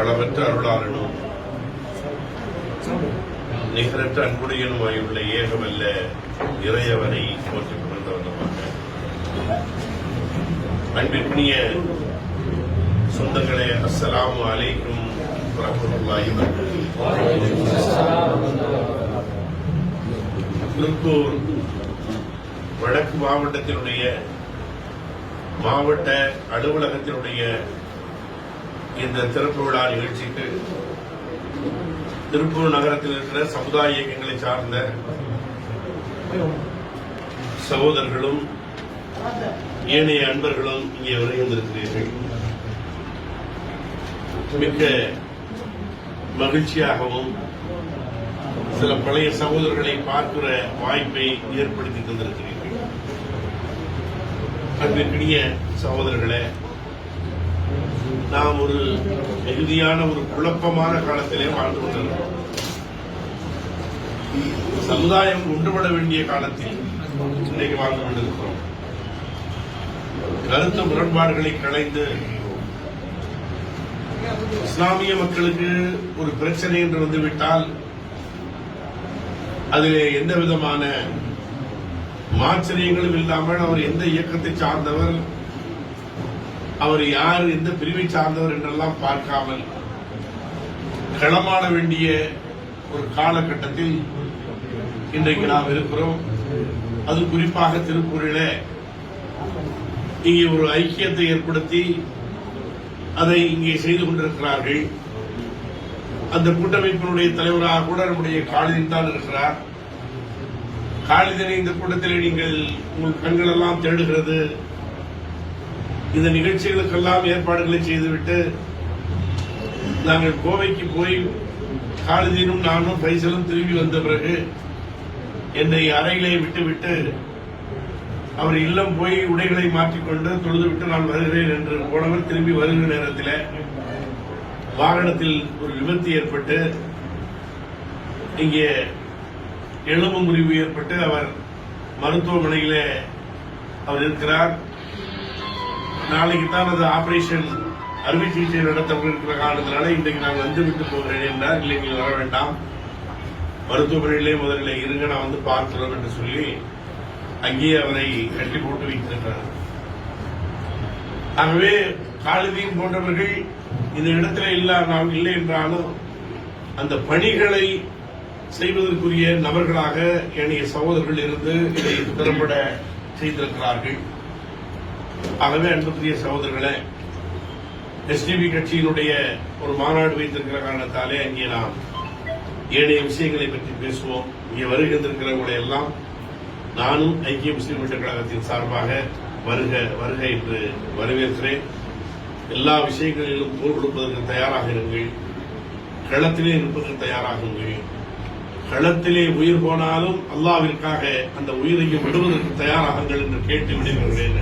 களவற்ற அருளாளனும் நிகரற்ற அன்புடையனுமாயுள்ள ஏகமல்ல இறையவனை போற்றிக் புகழ்ந்த அன்பிற்குரிய சொந்தங்களே அஸ்லாம் அலைக்கும் வரஹ்மத்துல்லாஹி திருப்பூர் வடக்கு மாவட்டத்தினுடைய மாவட்ட அலுவலகத்தினுடைய இந்த திறப்பு விழா நிகழ்ச்சிக்கு திருப்பூர் நகரத்தில் இருக்கிற சமுதாய இயக்கங்களை சார்ந்த சகோதரர்களும் ஏனைய அன்பர்களும் இங்கே வருகின்றிருக்கிறீர்கள் மிக்க மகிழ்ச்சியாகவும் சில பழைய சகோதரர்களை பார்க்கிற வாய்ப்பை ஏற்படுத்தி தந்திருக்கிறீர்கள். அன்பிற்கினிய சகோதரர்களே நாம் ஒரு மிகுதியான ஒரு குழப்பமான காலத்திலே வாழ்ந்து கொண்டிருக்கிறோம். சமுதாயம் ஒன்றுபட வேண்டிய காலத்தில் இன்றைக்கு வாழ்ந்து கொண்டிருக்கிறோம். கருத்து முரண்பாடுகளை களைந்து இஸ்லாமிய மக்களுக்கு ஒரு பிரச்சனை என்று வந்துவிட்டால் அதிலே எந்த விதமான மாச்சரியங்களும் இல்லாமல் அவர் எந்த இயக்கத்தை சார்ந்தவர் அவர் யார் எந்த பிரிவை சார்ந்தவர் என்றெல்லாம் பார்க்காமல் களமாட வேண்டிய ஒரு காலகட்டத்தில் இன்றைக்கு நாம் இருக்கிறோம். அது குறிப்பாக திருப்பூரில் இங்கே ஒரு ஐக்கியத்தை ஏற்படுத்தி அதை இங்கே செய்து கொண்டிருக்கிறார்கள். அந்த கூட்டமைப்பினுடைய தலைவராக கூட நம்முடைய காலிதன் தான் இருக்கிறார். காலிதனை இந்த கூட்டத்தில் நீங்கள் உங்கள் கண்களெல்லாம் தேடுகிறது. இந்த நிகழ்ச்சிகளுக்கெல்லாம் ஏற்பாடுகளை செய்துவிட்டு நாங்கள் கோவைக்கு போய் காலிதீனும் நானும் பைசலும் திரும்பி வந்த பிறகு என்னை அறையிலே விட்டுவிட்டு அவர் இல்லம் போய் உடைகளை மாற்றிக்கொண்டு தொழுதுவிட்டு நான் வருகிறேன் என்று போனவர் திரும்பி வருகிற நேரத்தில் வாகனத்தில் ஒரு விபத்து ஏற்பட்டு இங்கே எலும்பு முறிவு ஏற்பட்டு அவர் மருத்துவமனையிலே அவர் இருக்கிறார். நாளைக்கு தான் அது ஆபரேஷன் அறுவை சிகிச்சை நடத்த இருக்கிற காரணத்தினால இன்றைக்கு நான் வந்து விட்டு போகிறேன் என்றார். இல்லை நீங்கள் வர வேண்டாம். மருத்துவமனையிலே முதலில் இருங்க நான் வந்து பார்க்கிறோம் என்று சொல்லி அங்கேயே அவரை கட்டி போட்டு வைத்திருக்கிறார். ஆகவே காலிதீன் போன்றவர்கள் இந்த இடத்துல இல்ல நாம் இல்லை என்றாலும் அந்த பணிகளை செய்வதற்குரிய நபர்களாக என்னுடைய சகோதரர்கள் இருந்து இதை திறம்பட செய்திருக்கிறார்கள். ஆகவே அன்புக்குரிய சகோதரர்களே எஸ்டிபி கட்சியினுடைய ஒரு மாநாடு வைத்திருக்கிற காரணத்தாலே அங்கே நாம் ஏனைய விஷயங்களை பற்றி பேசுவோம். இங்கே வருகின்றிருக்கிறவங்களை எல்லாம் நானும் ஐக்கிய முஸ்லீம் முன்னேற்ற கழகத்தின் சார்பாக வருக வருக என்று வரவேற்கிறேன். எல்லா விஷயங்களிலும் போர் கொடுப்பதற்கு தயாராக இருங்கள். களத்திலே இருப்பதற்கு தயாராகுங்கள் களத்திலே உயிர் போனாலும் அல்லாவிற்காக அந்த உயிரையும் விடுவதற்கு தயாராகுங்கள் என்று கேட்டு விடுகிறேன்